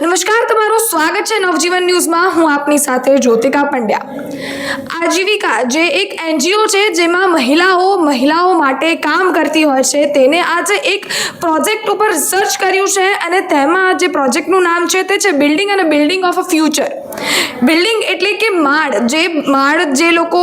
નમસ્કાર, તમારું સ્વાગત છે નવજીવન ન્યૂઝમાં. હું આપની સાથે જ્યોતિકા પંડ્યા. આજીવિકા જે એક એનજીઓ છે, જેમાં મહિલાઓ મહિલાઓ માટે કામ કરતી હોય છે, તેને આજે એક પ્રોજેક્ટ ઉપર રિસર્ચ કર્યું છે અને તેમાં જે પ્રોજેક્ટનું નામ છે, તે છે બિલ્ડિંગ અને building of a future. Building એટલે કે માળ. જે માળ જે લોકો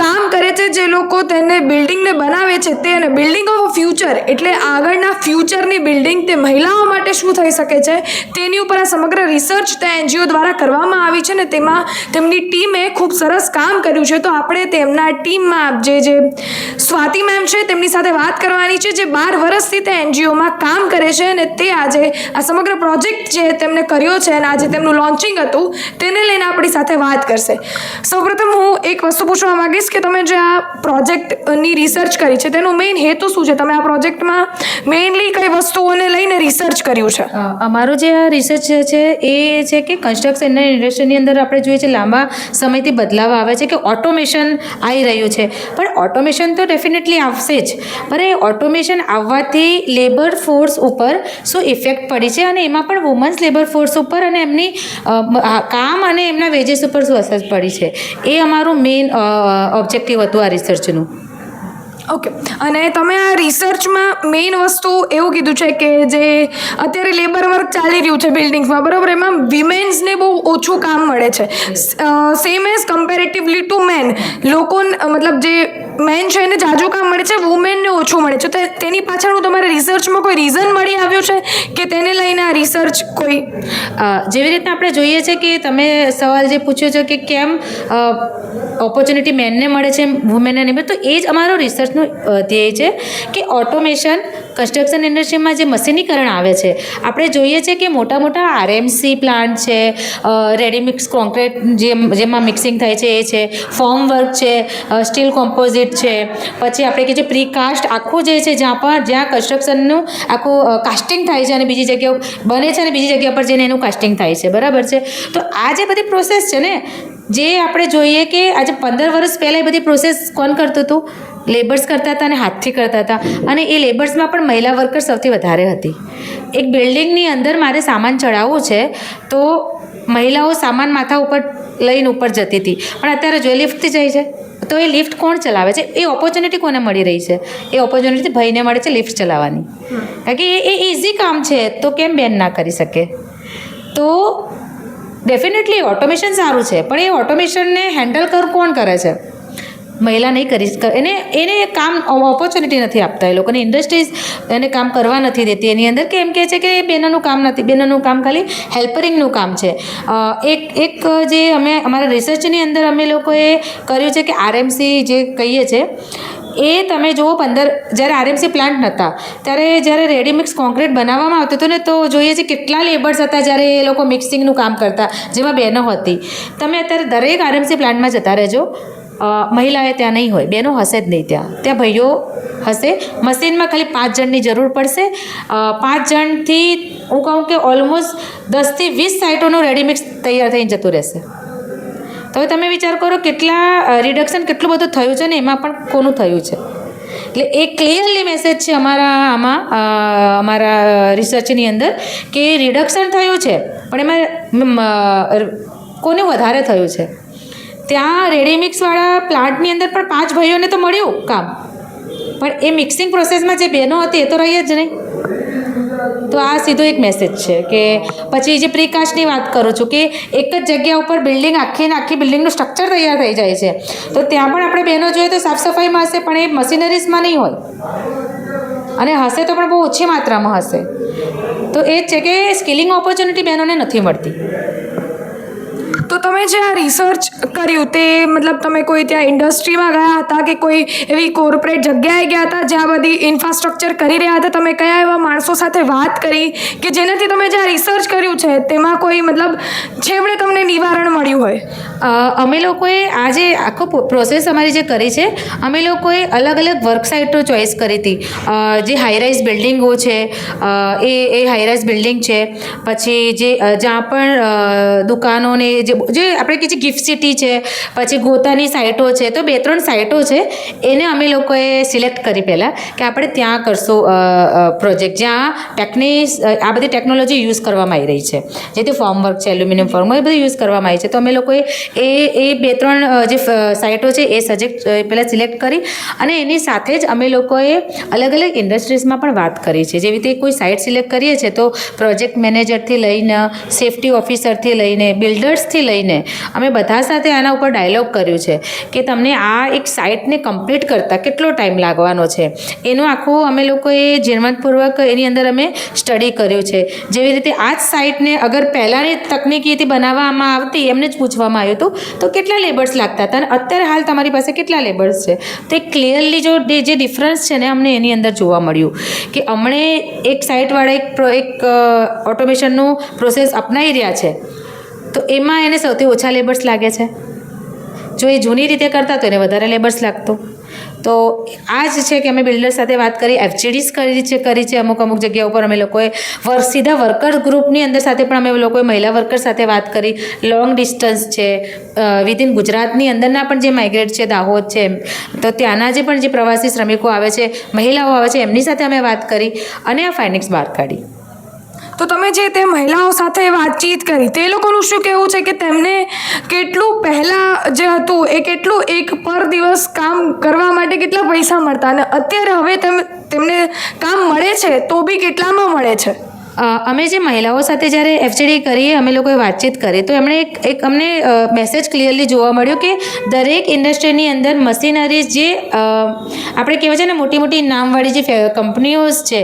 કામ કરે છે, જે લોકો તેને બિલ્ડિંગને બનાવે છે તે અને બિલ્ડિંગ ઓફ ફ્યુચર એટલે આગળના ફ્યુચરની બિલ્ડિંગ તે મહિલાઓ માટે શું થઈ શકે છે, તેની ઉપર આ સમગ્ર રિસર્ચ તે એનજીઓ દ્વારા કરવામાં આવી છે ને તેમાં તેમની ટીમે ખૂબ સરસ કામ કર્યું છે. તો આપણે તેમના ટીમમાં જે જે સ્વાતિ મેમ છે તેમની સાથે વાત કરવાની છે, જે બાર વર્ષથી તે એનજીઓમાં કામ કરે છે અને તે આજે આ સમગ્ર પ્રોજેક્ટ જે તેમને કર્યો છે અને આજે તેમનું લોન્ચિંગ હતું તેને લઈને આપણી સાથે વાત કરશે. સૌપ્રથમ હું એક વસ્તુ પૂછવા માંગીશ કે તમે જે આ પ્રોજેક્ટની રિસર્ચ કરી છે તેનો મેઇન હેતુ શું છે? તમે આ પ્રોજેક્ટમાં મેઇનલી કઈ વસ્તુઓને લઈને રિસર્ચ કર્યું છે? અમારું જે આ રિસર્ચ છે એ છે કે કન્સ્ટ્રક્શન ઇન્ડસ્ટ્રીની અંદર આપણે જોઈએ છે લાંબા સમયથી બદલાવ આવે છે કે ઓટોમેશન આવી રહ્યું છે. પણ ઓટોમેશન તો ડેફિનેટલી આવશે જ. પણ એ ઓટોમેશન આવવાથી લેબર ફોર્સ ઉપર શું ઇફેક્ટ પડી છે? અને એમાં પણ વુમન્સ લેબર ફોર્સ ઉપર અને એમની અ, મ- આ કામ અને એમના વેજીસ ઉપર શું અસર પડી છે? એ અમારું મેઇન ઓબ્જેક્ટિવ હતું આ રિસર્ચનું ઓકે અને તમે આ રિસર્ચમાં મેઇન વસ્તુ એવું કીધું છે કે જે અત્યારે લેબર વર્ક ચાલી રહ્યું છે બિલ્ડિંગ્સમાં બરાબર? એમાં વિમેન્સને બહુ ઓછું કામ મળે છે. Same as comparatively to men લોકો મતલબ જે મેન છે એને જાજુ કામ મળે છે વુમેનને ઓછું મળે છે. તો તેની પાછળનું તમારે રિસર્ચમાં કોઈ રીઝન મળી આવ્યું છે કે તેને લઈને આ રિસર્ચ કોઈ જેવી રીતના આપણે જોઈએ છે કે તમે સવાલ જે પૂછ્યો છે કે કેમ ઓપોર્ચ્યુનિટી મેનને મળે છે વુમેનને નહીં તો એ જ અમારો રિસર્ચનું ધ્યેય છે કે ઓટોમેશન કન્સ્ટ્રક્શન ઇન્ડસ્ટ્રીમાં જે મશીનીકરણ આવે છે. આપણે જોઈએ છે કે મોટા મોટા આરએમસી પ્લાન્ટ છે રેડીમિક્સ કોન્ક્રીટ જે જેમાં મિક્સિંગ થાય છે, એ છે. ફોર્મ વર્ક છે સ્ટીલ કોમ્પોઝિટ છે. પછી આપણે કે જે પ્રીકાસ્ટ આખું જે છે, જ્યાં પણ જ્યાં કન્સ્ટ્રક્શનનું આખું કાસ્ટિંગ થાય છે અને બીજી જગ્યાઓ બને છે અને બીજી જગ્યા પર જઈને એનું કાસ્ટિંગ થાય છે. બરાબર છે? તો આ જે બધી પ્રોસેસ છે ને, જે આપણે જોઈએ કે આજે પંદર વર્ષ પહેલાં એ બધી પ્રોસેસ કોણ કરતું હતું? લેબર્સ કરતા હતા અને હાથથી કરતા હતા. અને એ લેબર્સમાં પણ મહિલા વર્કર સૌથી વધારે હતી. એક બિલ્ડિંગની અંદર મારે સામાન ચડાવવું છે, તો મહિલાઓ સામાન માથા ઉપર લઈને ઉપર જતી હતી. પણ અત્યારે જોઈ લિફ્ટથી જાય છે. તો એ લિફ્ટ કોણ ચલાવે છે? એ ઓપોર્ચ્યુનિટી કોને મળી રહી છે? એ ઓપોર્ચ્યુનિટી ભાઈને મળે છે લિફ્ટ ચલાવવાની. કારણ કે એ ઇઝી કામ છે, તો કેમ બેન ના કરી શકે? તો ડેફિનેટલી ઓટોમેશન સારું છે, પણ એ ઓટોમેશનને હેન્ડલ કર કોણ કરે છે? મહિલા નહીં કરી એને એને કામ ઓપોર્ચ્યુનિટી નથી આપતા એ લોકોને. ઇન્ડસ્ટ્રીઝ એને કામ કરવા નથી દેતી. એની અંદર કે એમ કહે છે કે બેનોનું કામ નથી, બેનોનું કામ ખાલી હેલ્પરિંગનું કામ છે. એક એક જે અમે, અમારા રિસર્ચની અંદર અમે લોકોએ કર્યું છે કે આરએમસી જે કહીએ છે, એ તમે જુઓ પંદર, જ્યારે આરએમસી પ્લાન્ટ નહોતા ત્યારે જ્યારે રેડીમિક્સ કોન્ક્રીટ બનાવવામાં આવતું હતું ને, તો જોઈએ છે કેટલા લેબર્સ હતા જ્યારે એ લોકો મિક્સિંગનું કામ કરતા, જેમાં બહેનો હતી. તમે અત્યારે દરેક આરએમસી પ્લાન્ટમાં જતા રહેજો. મહિલાએ ત્યાં નહીં હોય બહેનો હશે જ નહીં ત્યાં. ત્યાં ભાઈઓ હશે. મશીનમાં ખાલી પાંચ જણની જરૂર પડશે. પાંચ જણથી હું કહું કે ઓલમોસ્ટ દસથી વીસ સાઇટોનું રેડીમિક્સ તૈયાર થઈને જતું રહેશે. તો હવે તમે વિચાર કરો કેટલા રિડક્શન કેટલું બધું થયું છે ને એમાં પણ કોનું થયું છે. એટલે એ ક્લિયરલી મેસેજ છે અમારા આમાં અમારા રિસર્ચની અંદર કે રિડક્શન થયું છે, પણ એમાં કોને વધારે થયું છે? ત્યાં રેડીમિક્સવાળા પ્લાન્ટની અંદર પણ પાંચ ભાઈઓને તો મળ્યું કામ. પણ એ મિક્સિંગ પ્રોસેસમાં જે બહેનો હતી એ તો રહી જ નહીં. તો આ સીધો એક મેસેજ છે કે પછી જે પ્રિકાશની વાત કરું છું કે એક જ જગ્યા ઉપર બિલ્ડિંગ આખી ને આખી બિલ્ડિંગનું સ્ટ્રક્ચર તૈયાર થઈ જાય છે. તો ત્યાં પણ આપણે બહેનો જોઈએ તો સાફ સફાઈમાં હશે, પણ એ મશીનરીઝમાં નહીં હોય. અને હશે તો પણ બહુ ઓછી માત્રામાં હશે. તો એ જ છે કે સ્કિલિંગ ઓપોર્ચ્યુનિટી બહેનોને નથી મળતી. તો તમે જે આ રિસર્ચ કર્યું તે મતલબ તમે કોઈ ત્યાં ઇન્ડસ્ટ્રીમાં ગયા હતા કે કોઈ એવી કોર્પોરેટ જગ્યાએ ગયા હતા જ્યાં બધી ઇન્ફ્રાસ્ટ્રક્ચર કરી રહ્યા હતા? તમે કયા એવા માણસો સાથે વાત કરી કે જેનાથી તમે જે રિસર્ચ કર્યું છે તેમાં કોઈ મતલબ છેવડે તમને નિવારણ મળ્યું હોય? અમે લોકોએ આ જે આખો પ્રોસેસ અમારી જે કરી છે, અમે લોકોએ અલગ અલગ વર્ક સાઇટો ચોઈસ કરી હતી. જે હાઈરાઇઝ બિલ્ડિંગો છે એ એ હાઈરાઇઝ બિલ્ડિંગ છે, પછી જે જ્યાં પણ દુકાનોને જે જે આપણે કહીએ છીએ ગિફ્ટ સિટી છે, પછી ગોતાની સાઇટો છે, તો બે ત્રણ સાઇટો છે, એને અમે લોકોએ સિલેક્ટ કરી પહેલાં કે આપણે ત્યાં કરશું પ્રોજેક્ટ જ્યાં ટેકની આ બધી ટેકનોલોજી યુઝ કરવામાં આવી રહી છે. જેથી ફોર્મવર્ક છે એલ્યુમિનિયમ ફોર્મ એ બધું યુઝ કરવામાં આવી છે. તો અમે લોકોએ એ એ બે ત્રણ જે સાઇટો છે, એ સજેક્ટ પહેલાં સિલેક્ટ કરી અને એની સાથે જ અમે લોકોએ અલગ અલગ ઇન્ડસ્ટ્રીઝમાં પણ વાત કરી છે. જેવી રીતે કોઈ સાઇટ સિલેક્ટ કરીએ છીએ તો પ્રોજેક્ટ મેનેજરથી લઈને સેફ્ટી ઓફિસરથી લઈને બિલ્ડર્સથી લઈને અમે બધા સાથે આના ઉપર ડાયલોગ કર્યું છે કે તમને આ એક સાઇટને કમ્પ્લીટ કરતાં કેટલો ટાઈમ લાગવાનો છે? એનું આખું અમે લોકોએ ઝીણવટપૂર્વક એની અંદર અમે સ્ટડી કર્યું છે. જેવી રીતે આ જ સાઇટને અગર પહેલાંની તકનિકીથી બનાવવામાં આવતી એમને જ પૂછવામાં આવ્યું હતું, તો કેટલા લેબર્સ લાગતા હતા? અને અત્યારે હાલ તમારી પાસે કેટલા લેબર્સ છે? તો એ ક્લિયરલી જો જે ડિફરન્સ છે ને અમને એની અંદર જોવા મળ્યું કે અમણે એક સાઇટવાળા એક એક ઓટોમેશનનું પ્રોસેસ અપનાવી રહ્યા છે. તો એમાં એને સૌથી ઓછા લેબર્સ લાગે છે. જો એ જૂની રીતે કરતા તો એને વધારે લેબર્સ લાગતો. તો આ જ છે કે અમે બિલ્ડર સાથે વાત કરી એફજીડીસ કરી છે કરી છે, અમુક અમુક જગ્યા ઉપર અમે લોકોએ વર્ક સીધા વર્કર ગ્રુપની અંદર સાથે પણ અમે લોકોએ મહિલા વર્કર સાથે વાત કરી. લોંગ ડિસ્ટન્સ છે વિધિન ગુજરાતની અંદરના પણ જે માઇગ્રેટ છે, દાહોદ છે તો ત્યાંના જે પણ જે પ્રવાસી શ્રમિકો આવે છે, મહિલાઓ આવે છે, એમની સાથે અમે વાત કરી અને આ ફાઇનિક્સ બહાર કાઢી. તો તમે જે તે મહિલાઓ સાથે વાતચીત કરી, તે લોકોનું શું કહેવું છે કે તેમને કેટલું પહેલાં જે હતું, એ કેટલું એક પર દિવસ કામ કરવા માટે કેટલા પૈસા મળતા? અને અત્યારે હવે તેમ, તેમને કામ મળે છે, તો બી કેટલામાં મળે છે? અમે જે મહિલાઓ સાથે જ્યારે એફસીડી કરીએ, અમે લોકોએ વાતચીત કરી, તો એમણે એક એક અમને મેસેજ ક્લિયરલી જોવા મળ્યો કે દરેક ઇન્ડસ્ટ્રીની અંદર મશીનરીઝ જે આપણે કહેવાય છે ને મોટી મોટી નામવાળી જે કંપનીઓઝ છે,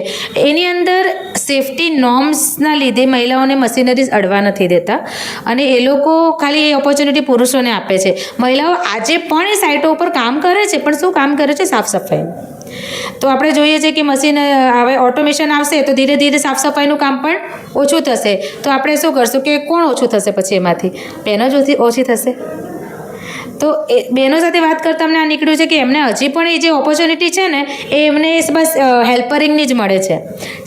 એની અંદર સેફટી નોર્મ્સના લીધે મહિલાઓને મશીનરીઝ અડવા નથી દેતા. અને એ લોકો ખાલી એ ઓપોર્ચ્યુનિટી પુરુષોને આપે છે. મહિલાઓ આજે પણ એ સાઇટો ઉપર કામ કરે છે, પણ શું કામ કરે છે? સાફ સફાઈ. તો આપણે જોઈએ છે કે મશીન હવે ઓટોમેશન આવશે તો ધીરે ધીરે સાફ સફાઈનું કામ પણ ઓછું થશે. તો આપણે શું કરશું કે કોણ ઓછું થશે પછી એમાંથી? બહેનો જ ઓછી થશે. તો એ બહેનો સાથે વાત કરતા અમને આ નીકળ્યું છે કે એમને હજી પણ એ જે ઓપોર્ચ્યુનિટી છે ને, એ એમને બસ હેલ્પરિંગની જ મળે છે.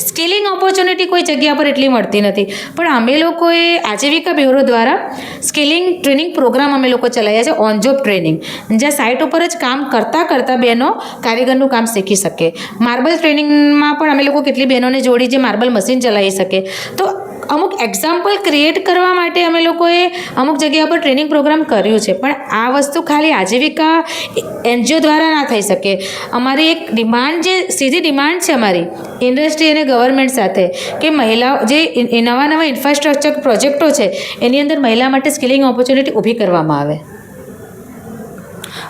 સ્કિલિંગ ઓપોર્ચ્યુનિટી કોઈ જગ્યા પર એટલી મળતી નથી. પણ અમે લોકોએ આજીવિકા બ્યુરો દ્વારા સ્કિલિંગ ટ્રેનિંગ પ્રોગ્રામ અમે લોકો ચલાવ્યા છે ઓન જોબ ટ્રેનિંગ જ્યાં સાઇટ ઉપર જ કામ કરતાં કરતાં બહેનો કારીગરનું કામ શીખી શકે. માર્બલ ટ્રેનિંગમાં પણ અમે લોકો કેટલી બહેનોને જોડી જે માર્બલ મશીન ચલાવી શકે. તો અમુક એક્ઝામ્પલ ક્રિએટ કરવા માટે અમે લોકોએ અમુક જગ્યા પર ટ્રેનિંગ પ્રોગ્રામ કર્યું છે. પણ આ વસ્તુ ખાલી આજીવિકા એનજીઓ દ્વારા ના થઈ શકે. અમારી એક ડિમાન્ડ જે, સીધી ડિમાન્ડ છે અમારી ઇન્ડસ્ટ્રી અને ગવર્મેન્ટ સાથે, કે મહિલાઓ જે નવા નવા ઇન્ફ્રાસ્ટ્રક્ચર પ્રોજેક્ટો છે, એની અંદર મહિલા માટે સ્કિલિંગ ઓપોર્ચ્યુનિટી ઊભી કરવામાં આવે.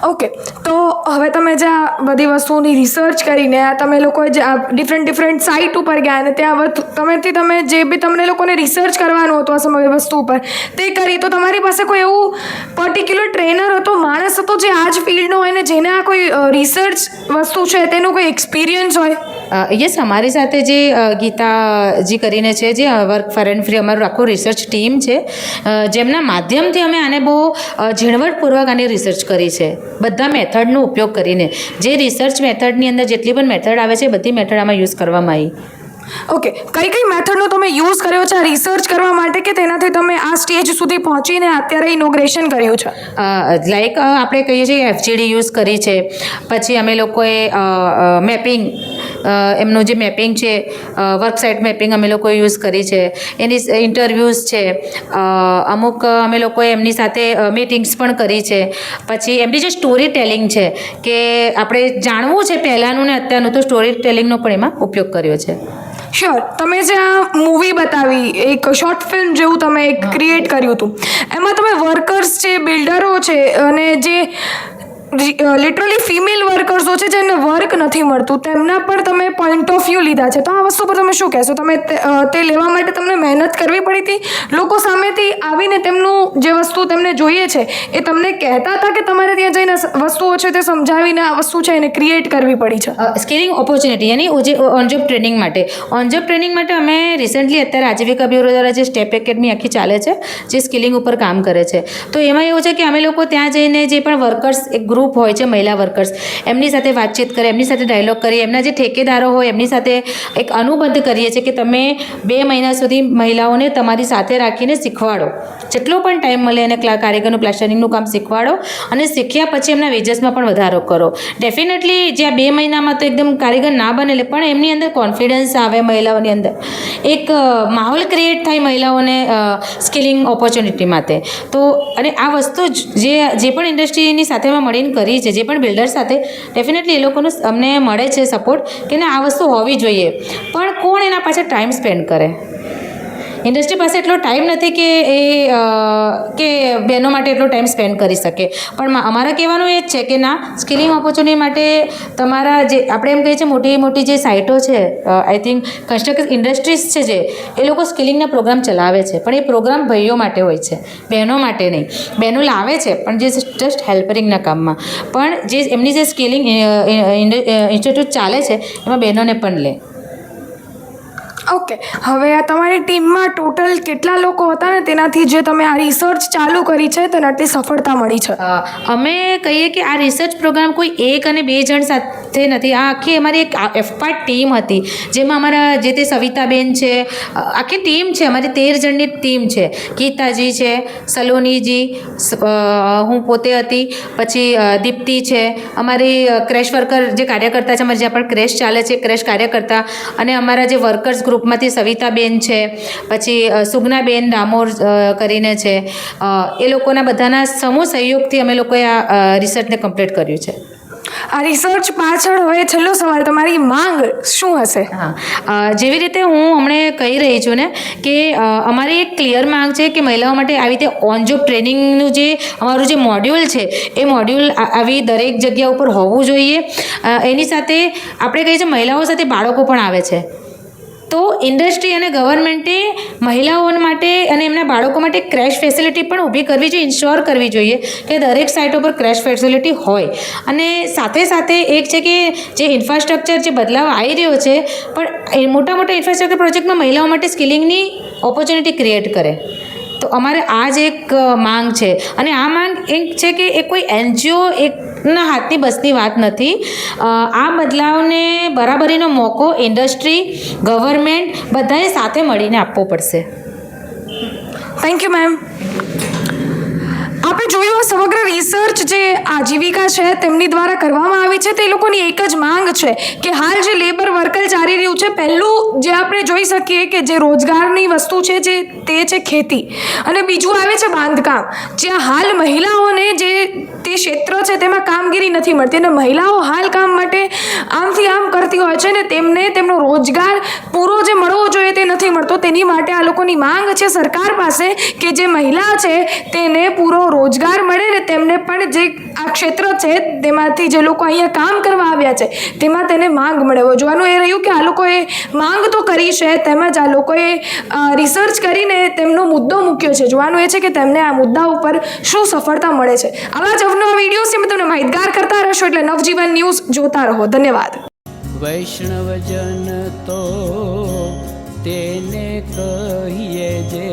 ઓકે. તો હવે તમે જે આ બધી વસ્તુઓની રિસર્ચ કરીને આ તમે લોકો જે ડિફરન્ટ ડિફરન્ટ સાઇટ ઉપર ગયા અને ત્યાં તમેથી તમે જે બી તમને લોકોને રિસર્ચ કરવાનું હતું આ સમગ્ર વસ્તુ ઉપર, તે કરી. તો તમારી પાસે કોઈ એવું પર્ટિક્યુલર ટ્રેનર હતો, માણસ હતો જે આ જ ફિલ્ડનો હોય ને જેને આ કોઈ રિસર્ચ વસ્તુ છે, તેનો કોઈ એક્સપિરિયન્સ હોય? યસ અમારી સાથે જે ગીતાજી કરીને છે જે વર્ક ફર એન્ડ ફ્રી અમારું આખું રિસર્ચ ટીમ છે જેમના માધ્યમથી અમે આને બહુ ઝીણવટપૂર્વક આની રિસર્ચ કરી છે. બધા મેથડનો ઉપયોગ કરીને. જે રિસર્ચ મેથડની અંદર જેટલી પણ મેથડ આવે છે બધી મેથડ આમાં યુઝ કરવામાં આવી. ઓકે કઈ કઈ મેથડનો તમે યુઝ કર્યો છે આ રિસર્ચ કરવા માટે કે તેનાથી તમે આ સ્ટેજ સુધી પહોંચીને અત્યારે ઇનોગ્રેશન કર્યું છે? લાઈક આપણે કહીએ છીએ એફજીડી યુઝ કરી છે. પછી અમે લોકોએ મેપિંગ એમનું જે મેપિંગ છે વર્ક સાઇટ મેપિંગ અમે લોકો યુઝ કરી છે. એની ઇન્ટરવ્યૂઝ છે. અમુક અમે લોકોએ એમની સાથે મીટિંગ્સ પણ કરી છે. પછી એમની જે સ્ટોરી ટેલિંગ છે કે આપણે જાણવું છે પહેલાંનું ને અત્યારનું તો સ્ટોરી ટેલિંગનો પણ એમાં ઉપયોગ કર્યો છે. શ્યોર તમે જે આ મૂવી બતાવી એક શોર્ટ ફિલ્મ જેવું તમે એક ક્રિએટ કર્યું હતું એમાં તમે વર્કર્સ છે બિલ્ડરો છે અને જે લિટરલી ફિમેલ વર્કર્સો છે જેને વર્ક નથી મળતું. તેમના પર તમે પોઈન્ટ ઓફ લીધા છે. તો આ વસ્તુ પર તમે શું કહેશો? તમે તે- લેવા માટે તમને મહેનત કરવી પડી હતી? લોકો સામેથી આવીને તેમનું જે વસ્તુ તેમને જોઈએ છે, એ તમને કહેતા હતા કે તમારે ત્યાં જઈને વસ્તુઓ છે તે સમજાવીને આ વસ્તુ છે એને ક્રિએટ કરવી પડી છે? સ્કિલિંગ ઓપોર્ચ્યુનિટી યાની ઓજે ઓન જોબ ટ્રેનિંગ માટે. ઓન જોબ ટ્રેનિંગ માટે અમે રિસેન્ટલી અત્યારે આજીવિકા બ્યુરો દ્વારા જે સ્ટેપ એકેડમી આખી ચાલે છે, જે સ્કિલિંગ ઉપર કામ કરે છે. તો એમાં એવું છે કે અમે લોકો ત્યાં જઈને જે પણ વર્કર્સ એક ગ્રુપ હોય છે, મહિલા વર્કર્સ એમની સાથે વાતચીત કરે એમની સાથે ડાયલોગ કરીએ, એમના જે ઠેકેદારો હોય, એમની સાથે એક અનુબંધ કરીએ છીએ કે તમે બે મહિના સુધી મહિલાઓને તમારી સાથે રાખીને શીખવાડો. જેટલો પણ ટાઈમ મળે એને કારીગરનું પ્લાસ્ટરિંગનું કામ શીખવાડો અને શીખ્યા પછી એમના વેજસમાં પણ વધારો કરો. ડેફિનેટલી જ્યાં બે મહિનામાં તો એકદમ કારીગર ના બને પણ એમની અંદર કોન્ફિડન્સ આવે મહિલાઓની અંદર. એક માહોલ ક્રિએટ થાય મહિલાઓને સ્કિલિંગ ઓપોર્ચ્યુનિટી માટે. તો, અને આ વસ્તુ જ જે પણ ઇન્ડસ્ટ્રીની સાથે અમે મળીને કરી છે, જે પણ બિલ્ડર સાથે ડેફિનેટલી એ લોકોનું અમને મળે છે સપોર્ટ કે આ વસ્તુ હોવી જોઈએ. પણ કોણ એના પાછળ ટાઈમ સ્પેન્ડ કરે? ઇન્ડસ્ટ્રી પાસે એટલો ટાઈમ નથી કે એ કે બહેનો માટે એટલો ટાઈમ સ્પેન્ડ કરી શકે. પણ અમારા કહેવાનું એ જ છે કે ના, સ્કિલિંગ ઓપોર્ચ્યુનિટી માટે તમારા જે, આપણે એમ કહીએ છીએ મોટી મોટી જે સાઇટો છે આઈ થિંક કન્સ્ટ્રક્શન ઇન્ડસ્ટ્રીઝ છે જે, એ લોકો સ્કિલિંગના પ્રોગ્રામ ચલાવે છે. પણ એ પ્રોગ્રામ ભાઈઓ માટે હોય છે, બહેનો માટે નહીં. બહેનો લાવે છે, પણ જે જસ્ટ હેલ્પરિંગના કામમાં. પણ જે એમની જે સ્કિલિંગ ઇન્સ્ટિટ્યૂટ ચાલે છે, એમાં બહેનોને પણ લે. ઓકે હવે આ તમારી ટીમમાં ટોટલ કેટલા લોકો હતા ને તેનાથી જે તમે આ રિસર્ચ ચાલુ કરી છે તેનાથી સફળતા મળી છે? અમે કહીએ કે આ રિસર્ચ પ્રોગ્રામ કોઈ એક અને બે જણ સાથે નથી. આ આખી અમારી એક એફપાર્ટ ટીમ હતી, જેમાં અમારા જે તે સવિતાબેન છે આખી ટીમ છે, અમારી તેર જણની ટીમ છે. ગીતાજી છે, સલોનીજી હું પોતે હતી, પછી દીપ્તિ છે. અમારી ક્રેશ વર્કર જે કાર્યકર્તા છે, અમારે જ્યાં પણ ક્રેશ ચાલે છે ક્રેશ કાર્યકર્તા અને અમારા જે વર્કર્સ ગ્રુપમાંથી સવિતાબેન છે પછી સુગનાબેન ડામોર કરીને છે. એ લોકોના બધાના સમૂહ સહયોગથી અમે લોકોએ આ રિસર્ચને કમ્પ્લીટ કર્યું છે. આ રિસર્ચ પાછળ હવે છેલ્લો સવાલ તમારી માંગ શું હશે? હા. જેવી રીતે હું હમણે કહી રહી છું ને કે અમારી એક ક્લિયર માંગ છે કે મહિલાઓ માટે આવી રીતે ઓન જોબ ટ્રેનિંગનું જે અમારું જે મોડ્યુલ છે એ મોડ્યુલ આવી દરેક જગ્યા ઉપર હોવું જોઈએ. એની સાથે આપણે કહીએ છીએ મહિલાઓ સાથે બાળકો પણ આવે છે. તો ઇન્ડસ્ટ્રી અને ગવર્મેન્ટે મહિલાઓ માટે અને એમના બાળકો માટે ક્રેશ ફેસિલિટી પણ ઊભી કરવી જોઈએ ઇન્શ્યોર કરવી જોઈએ કે દરેક સાઇટો પર ક્રેશ ફેસિલિટી હોય. અને સાથે સાથે એક છે કે જે ઇન્ફ્રાસ્ટ્રક્ચર જે બદલાવ આવી રહ્યો છે, પણ મોટા મોટા ઇન્ફ્રાસ્ટ્રક્ચર પ્રોજેક્ટમાં મહિલાઓ માટે સ્કિલિંગની ઓપોર્ચ્યુનિટી ક્રિએટ કરે. તો અમારે આ જ એક માંગ છે. અને આ માંગ એક છે કે એ કોઈ એનજીઓ એકના હાથની બસની વાત નથી. આ બદલાવને બરાબરીનો મોકો ઇન્ડસ્ટ્રી, ગવર્મેન્ટ બધાએ સાથે મળીને આપવો પડશે. થેન્ક યુ મેમ આપણે જોયું આ સમગ્ર રિસર્ચ જે આજીવિકા છે, તેમની દ્વારા કરવામાં આવી છે, તે લોકોની એક જ માંગ છે કે હાલ જે લેબર વર્કર ચાલી રહ્યું છે, પહેલું જે આપણે જોઈ શકીએ કે જે રોજગારની વસ્તુ છે, જે તે છે ખેતી. અને બીજું આવે છે બાંધકામ. જ્યાં હાલ મહિલાઓને જે તે ક્ષેત્ર છે તેમાં કામગીરી નથી મળતી. અને મહિલાઓ હાલ કામ માટે આમથી આમ કરતી હોય છે ને તેમને તેમનો રોજગાર પૂરો જે મળવો જોઈએ તે નથી મળતો. તેની માટે આ લોકોની માંગ છે સરકાર પાસે કે જે મહિલા છે તેને પૂરો રોજગાર મળે ને તેમને પણ જે આ ક્ષેત્ર છે તેમાંથી જે લોકો અહીંયા કામ કરવા આવ્યા છે તેમાં તેને માંગ મળે. જોવાનું એ રહ્યું કે આ લોકોએ માંગ તો કરી છે, તેમજ આ લોકોએ રિસર્ચ કરીને તેમનો મુદ્દો મૂક્યો છે. જોવાનું એ છે કે તેમને આ મુદ્દા ઉપર શું સફળતા મળે છે. આવા જ અવનવા વિડીયોઝથી અમે તમને માહિતગાર કરતા રહેશો એટલે નવજીવન ન્યૂઝ જોતા રહો. ધન્યવાદ. વૈષ્ણવજન તો તેને કહીએ જે